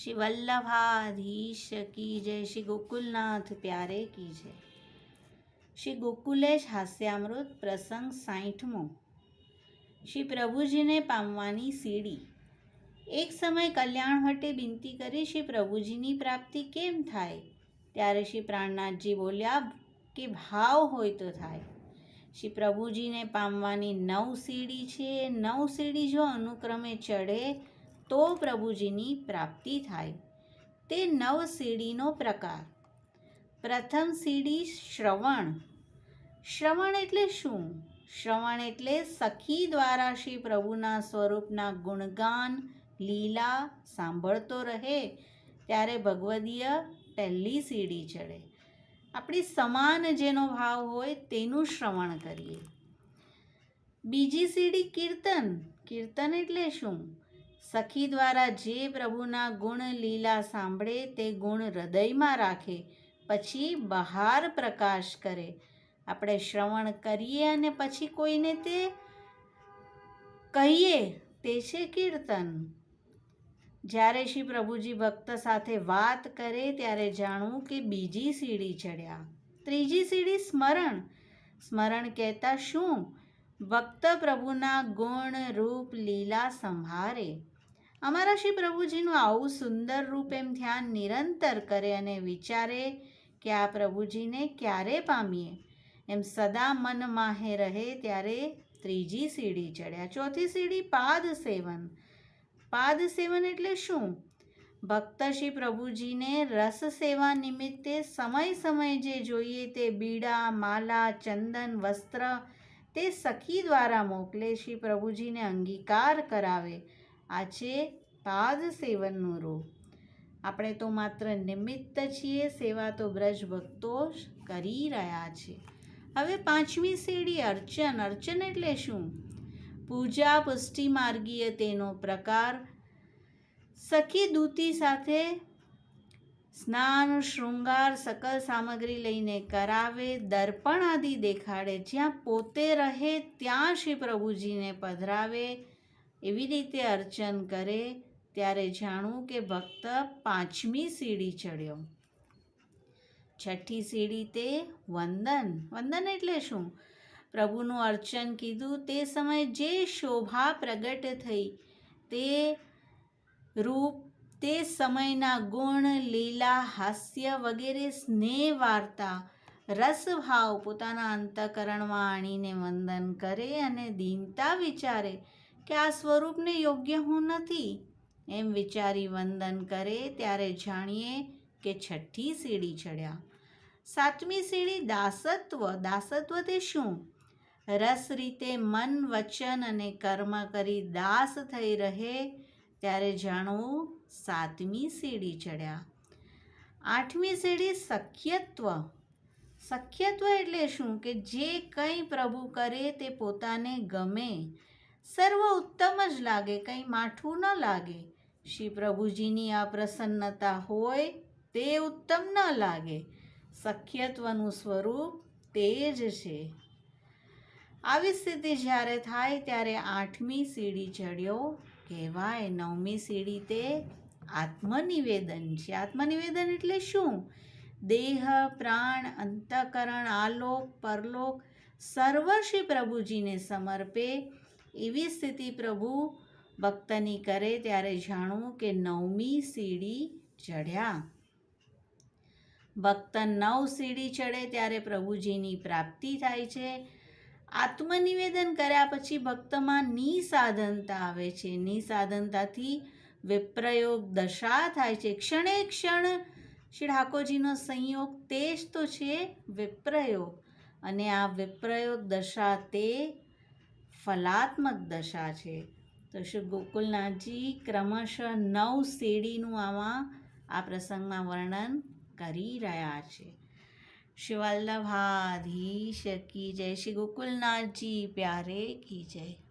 શ્રી વલ્લભાધીશ કી જય, શ્રી ગોકુલનાથ પ્યારે કી જય. શ્રી ગોકુલેશ હાસ્યામૃત પ્રસંગ સાઠમો શ્રી પ્રભુજીને પામવાની સીડી. એક સમય કલ્યાણ ભટ્ટે બિનતી કરી શ્રી પ્રભુજીની પ્રાપ્તિ કેમ થાય? ત્યારે શ્રી પ્રાણનાથજી બોલ્યા, કે ભાવ હોય તો થાય. શ્રી પ્રભુજીને પામવાની નવ સીડી છે. નવ સીડી જો અનુક્રમે ચડે તો પ્રભુજીની પ્રાપ્તિ થાય. તે નવ સીડીનો પ્રકાર. પ્રથમ સીડી શ્રવણ. શ્રવણ એટલે શું? શ્રવણ એટલે સખી દ્વારા શ્રી પ્રભુના સ્વરૂપના ગુણગાન, લીલા, સાંભળતો રહે, ત્યારે ભગવદીય પહેલી સીડી ચડે. આપણી સમાન જેનો ભાવ હોય તેનું શ્રવણ કરીએ. બીજી સીડી કીર્તન. કીર્તન એટલે શું? સખી દ્વારા જે પ્રભુના ગુણ લીલા સાંભળે તે ગુણ હૃદયમાં રાખે, પછી બહાર પ્રકાશ કરે. આપણે શ્રવણ કરીએ અને પછી કોઈને તે કહીએ તે છે કીર્તન. જ્યારે શ્રી પ્રભુજી ભક્ત સાથે વાત કરે ત્યારે જાણવું કે બીજી સીડી ચડ્યા. ત્રીજી સીડી સ્મરણ. સ્મરણ કહેતા શું? ભક્ત પ્રભુના ગુણ રૂપ લીલા સંભારે અમારા શ્રી પ્રભુજીનું આવું સુંદર રૂપ એમ ધ્યાન નિરંતર કરે અને વિચારે કે આ પ્રભુજીને ક્યારે પામીએ? એમ સદા મન માહે રહે ત્યારે ત્રીજી સીડી ચડ્યા. ચોથી સીડી પાદ સેવન. પાદ સેવન એટલે શું? ભક્ત શ્રી પ્રભુજીને રસ સેવા નિમિત્તે સમય સમય જે જોઈએ તે બીડા, માલા, ચંદન, વસ્ત્ર તે સખી દ્વારા મોકલે શ્રી પ્રભુજીને અંગીકાર કરાવે. આ છે પાદ સેવનનો રોગ આપણે તો માત્ર નિમિત્ત છીએ, સેવા તો બ્રજ ભક્તો કરી રહ્યા છે. હવે પાંચમી શેડી અર્ચન અર્ચન એટલે શું? પૂજા પુષ્ટિ માર્ગીય તેનો પ્રકાર. સખી દૂતી સાથે સ્નાન, શૃંગાર, સકલ સામગ્રી લઈને કરાવે, દર્પણ આદિ દેખાડે. જ્યાં પોતે રહે, ત્યાં શ્રી પ્રભુજીને પધરાવે. એવી રીતે અર્ચન કરે ત્યારે જાણવું કે ભક્ત પાંચમી સીડી ચડ્યો. છઠ્ઠી સીડી તે વંદન. વંદન એટલે શું? પ્રભુનું અર્ચન કીધું તે સમયે જે શોભા પ્રગટ થઈ, તે રૂપ, તે સમયના ગુણ, લીલા, હાસ્ય વગેરે સ્નેહ વાર્તા રસભાવ પોતાના અંતકરણમાં આણીને વંદન કરે અને દીનતા વિચારે. કે આ સ્વરૂપને યોગ્ય હું નથી? એમ વિચારી વંદન કરે ત્યારે જાણીએ કે છઠ્ઠી સીડી ચડ્યા. સાતમી સીડી દાસત્વ. દાસત્વ તે શું? રસ રીતે મન, વચન અને કર્મ કરી દાસ થઈ રહે ત્યારે જાણવું સાતમી સીડી ચડ્યા. આઠમી સીડી સખ્યત્વ. સખ્યત્વ એટલે શું? કે જે કંઈ પ્રભુ કરે તે પોતાને ગમે. સર્વ ઉત્તમ જ લાગે, કંઈ માઠું ન લાગે. શ્રી પ્રભુજીની આ પ્રસન્નતા હોય તે ઉત્તમ ન લાગે. સખ્યત્વનું સ્વરૂપ તે જ છે. આવી સ્થિતિ જ્યારે થાય ત્યારે આઠમી સીડી ચડ્યો કહેવાય. નવમી સીડી તે આત્મનિવેદન છે. આત્મનિવેદન એટલે શું? દેહ, પ્રાણ, અંતકરણ, આલોક, પરલોક, સર્વ શ્રી પ્રભુજીને સમર્પે એવી સ્થિતિ પ્રભુ ભક્તની કરે ત્યારે જાણવું કે નવમી સીડી ચડ્યા ભક્ત નવ સીડી ચડે ત્યારે પ્રભુજીની પ્રાપ્તિ થાય છે. આત્મનિવેદન કર્યા પછી ભક્તમાં નિસાધનતા આવે છે. નિસાધનતાથી વિપ્રયોગ દશા થાય છે. ક્ષણે ક્ષણ શ્રી ઠાકોરજીનો સંયોગ તે જ તો છે વિપ્રયોગ. અને આ વિપ્રયોગ દશા તે ફલાત્મક દશા છે. તો શ્રી ગોકુલનાથજી ક્રમશઃ નવ શેડીનું આમાં આ પ્રસંગમાં વર્ણન કરી રહ્યા છે. શ્રી વલ્લભાધીશ કી જય. શ્રી ગોકુલનાથજી, પ્યારે કી જય.